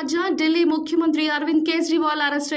मध्य डेलि मुख्यमंत्री Arvind Kejriwal arrest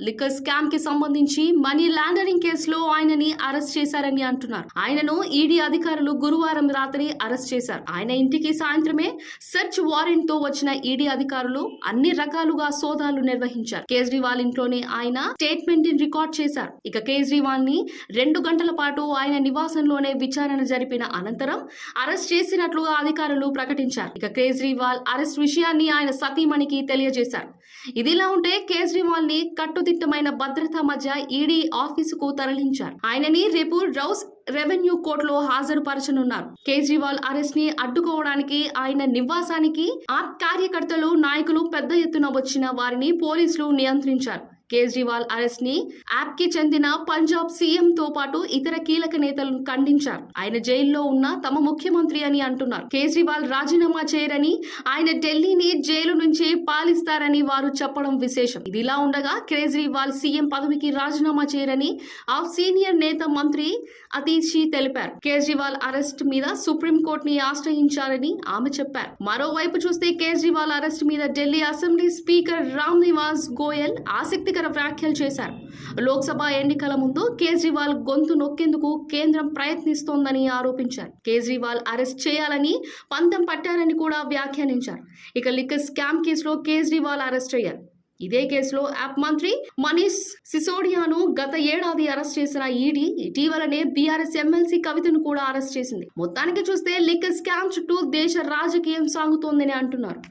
liquor స్కామ్కి సంబంధించి మనీ లాండరింగ్ కేసులో ఆయనని అరెస్ట్ చేశారని అంటున్నారు. ఆయనను ఈడీ అధికారులు గురువారం రాత్రి అరెస్ట్ చేశారు. ఆయన ఇంటికి సాయంత్రమే సెర్చ్ వారెంట్తో వచ్చిన ఈడీ అధికారులు అన్ని రకాలుగా సోదాలు నిర్వహించారు. కేజ్రీవాల్ ఇంట్లోనే ఆయన స్టేట్మెంట్ని రికార్డ్ చేశారు. ఇక కేజ్రీవాల్ని రెండు గంటల పాటు ఆయన నివాసంలోనే విచారణ జరిపిన అనంతరం అరెస్ట్ చేసినట్లుగా అధికారులు ప్రకటించారు. ఇక కేజ్రీవాల్ అరెస్ట్ విషయాన్ని ఆయన సతీమణికి తెలియజేశారు. ఇదిలా ఉంటే కేజ్రీవాల్ని కట్టు కట్టుదిట్టమైన భద్రత మధ్య ఈడీ ఆఫీసుకు తరలించారు. ఆయనని రేపు రౌస్ రెవెన్యూ కోర్టులో హాజరుపరచనున్నారు. కేజ్రీవాల్ అరెస్ట్ని అడ్డుకోవడానికి ఆయన నివాసానికి ఆ కార్యకర్తలు నాయకులు పెద్ద ఎత్తున వచ్చిన వారిని పోలీసులు నియంత్రించారు. కేజ్రీవాల్ అరెస్ట్ని యాప్కి చెందిన పంజాబ్ సీఎం తో పాటు ఇతర కీలక నేతలను ఖండించారు. ఆయన జైల్లో ఉన్న తమ ముఖ్యమంత్రి అని అంటున్నారు. కేజ్రీవాల్ రాజీనామా చేయరని ఆయన ఢిల్లీని జైలు నుంచి పాలిస్తారని వారు చెప్పడం విశేషం. ఇదిలా ఉండగా కేజ్రీవాల్ సీఎం పదవికి రాజీనామా చేయరని ఆ సీనియర్ నేత మంత్రి అతీషి తెలిపారు. కేజ్రీవాల్ అరెస్ట్ మీద సుప్రీంకోర్టు ని ఆశ్రయించారని ఆమె చెప్పారు. మరోవైపు చూస్తే కేజ్రీవాల్ అరెస్ట్ మీద ఢిల్లీ అసెంబ్లీ స్పీకర్ రామ్ నివాస్ గోయల్ ఆసక్తికర వ్యాఖ్యలు చేశారు. లోక్సభ ఎన్నికల ముందు కేజ్రీవాల్ గొంతు నొక్కేందుకు కేంద్రం ప్రయత్నిస్తోందని ఆరోపించారు. కేజ్రీవాల్ అరెస్ట్ చేయాలని పంతం పట్టారని కూడా వ్యాఖ్యానించారు. ఇక లిక్కర్ స్కామ్ కేసులో కేజ్రీవాల్ అరెస్ట్ అయ్యారు. ఇదే కేసులో యాప్ మంత్రి మనీష్ సిసోడియాను గత ఏడాది అరెస్ట్ చేసిన ఈడీ ఇటీవలనే బీఆర్ఎస్ ఎమ్మెల్సీ కవితను కూడా అరెస్ట్ చేసింది. మొత్తానికి చూస్తే లిక్కర్ స్కామ్ చుట్టూ దేశ రాజకీయం సాగుతోందని అంటున్నారు.